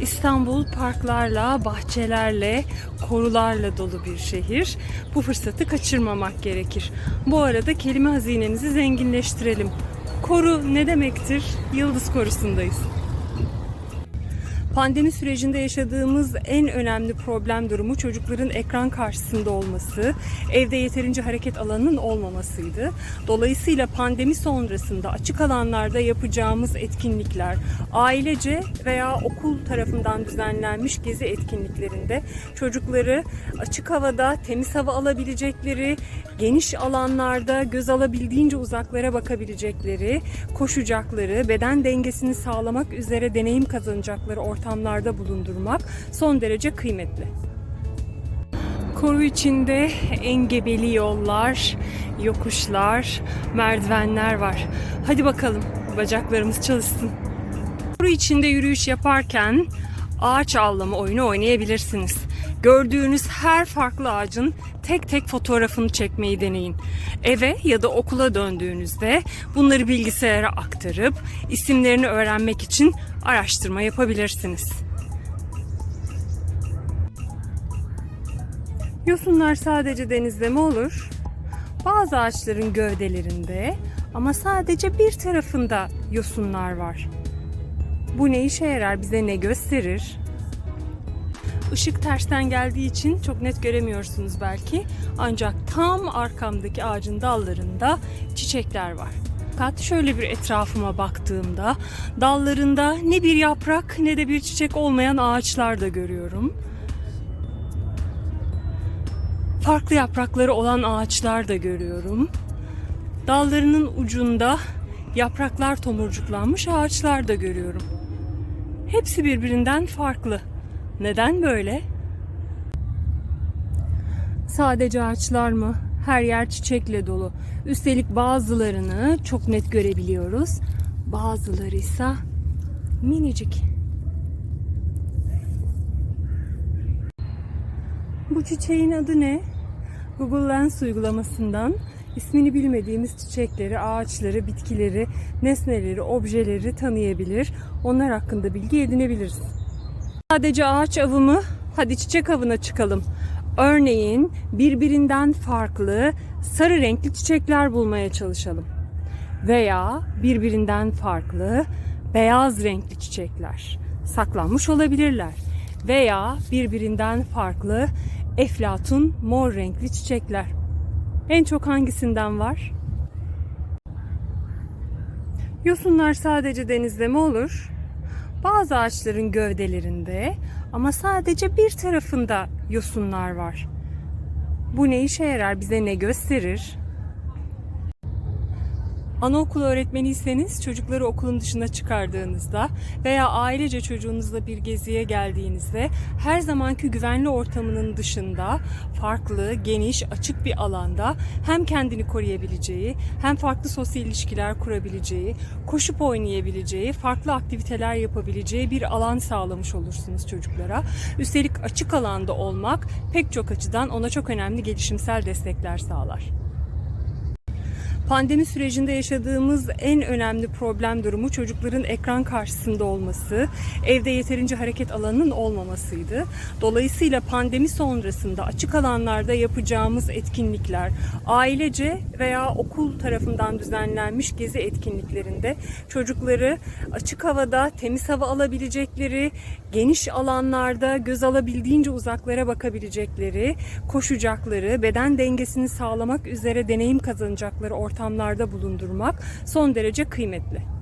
İstanbul parklarla, bahçelerle, korularla dolu bir şehir. Bu fırsatı kaçırmamak gerekir. Bu arada kelime hazinenizi zenginleştirelim. Koru ne demektir? Yıldız korusundayız. Pandemi sürecinde yaşadığımız en önemli problem durumu çocukların ekran karşısında olması, evde yeterince hareket alanının olmamasıydı. Dolayısıyla pandemi sonrasında açık alanlarda yapacağımız etkinlikler, ailece veya okul tarafından düzenlenmiş gezi etkinliklerinde çocukları açık havada temiz hava alabilecekleri, geniş alanlarda göz alabildiğince uzaklara bakabilecekleri, koşacakları, beden dengesini sağlamak üzere deneyim kazanacakları ortamlarda bulundurmak son derece kıymetli. Koru içinde engebeli yollar, yokuşlar, merdivenler var. Hadi bakalım bacaklarımız çalışsın. Koru içinde yürüyüş yaparken ağaç avlama oyunu oynayabilirsiniz. Gördüğünüz her farklı ağacın tek tek fotoğrafını çekmeyi deneyin. Eve ya da okula döndüğünüzde bunları bilgisayara aktarıp isimlerini öğrenmek için araştırma yapabilirsiniz. Yosunlar sadece denizde mi olur? Bazı ağaçların gövdelerinde ama sadece bir tarafında yosunlar var. Bu ne işe yarar, bize ne gösterir? Işık tersten geldiği için çok net göremiyorsunuz belki. Ancak tam arkamdaki ağacın dallarında çiçekler var. Fakat şöyle bir etrafıma baktığımda dallarında ne bir yaprak ne de bir çiçek olmayan ağaçlar da görüyorum. Farklı yaprakları olan ağaçlar da görüyorum. Dallarının ucunda yapraklar tomurcuklanmış ağaçlar da görüyorum. Hepsi birbirinden farklı. Neden böyle? Sadece ağaçlar mı? Her yer çiçekle dolu. Üstelik bazılarını çok net görebiliyoruz. Bazıları ise minicik. Bu çiçeğin adı ne? Google Lens uygulamasından ismini bilmediğimiz çiçekleri, ağaçları, bitkileri, nesneleri, objeleri tanıyabilir. Onlar hakkında bilgi edinebiliriz. Sadece ağaç avı mı? Hadi çiçek avına çıkalım. Örneğin birbirinden farklı sarı renkli çiçekler bulmaya çalışalım. Veya birbirinden farklı beyaz renkli çiçekler. Saklanmış olabilirler. Veya birbirinden farklı eflatun mor renkli çiçekler. En çok hangisinden var? Yosunlar sadece denizde mi olur? Bazı ağaçların gövdelerinde ama sadece bir tarafında yosunlar var. Bu ne işe yarar, bize ne gösterir? Anaokulu öğretmeniyseniz çocukları okulun dışına çıkardığınızda veya ailece çocuğunuzla bir geziye geldiğinizde her zamanki güvenli ortamının dışında farklı, geniş, açık bir alanda hem kendini koruyabileceği hem farklı sosyal ilişkiler kurabileceği, koşup oynayabileceği, farklı aktiviteler yapabileceği bir alan sağlamış olursunuz çocuklara. Üstelik açık alanda olmak pek çok açıdan ona çok önemli gelişimsel destekler sağlar. Pandemi sürecinde yaşadığımız en önemli problem durumu çocukların ekran karşısında olması, evde yeterince hareket alanının olmamasıydı. Dolayısıyla pandemi sonrasında açık alanlarda yapacağımız etkinlikler, ailece veya okul tarafından düzenlenmiş gezi etkinliklerinde çocukları açık havada temiz hava alabilecekleri, geniş alanlarda göz alabildiğince uzaklara bakabilecekleri, koşacakları, beden dengesini sağlamak üzere deneyim kazanacakları ortamlarda bulundurmak son derece kıymetli.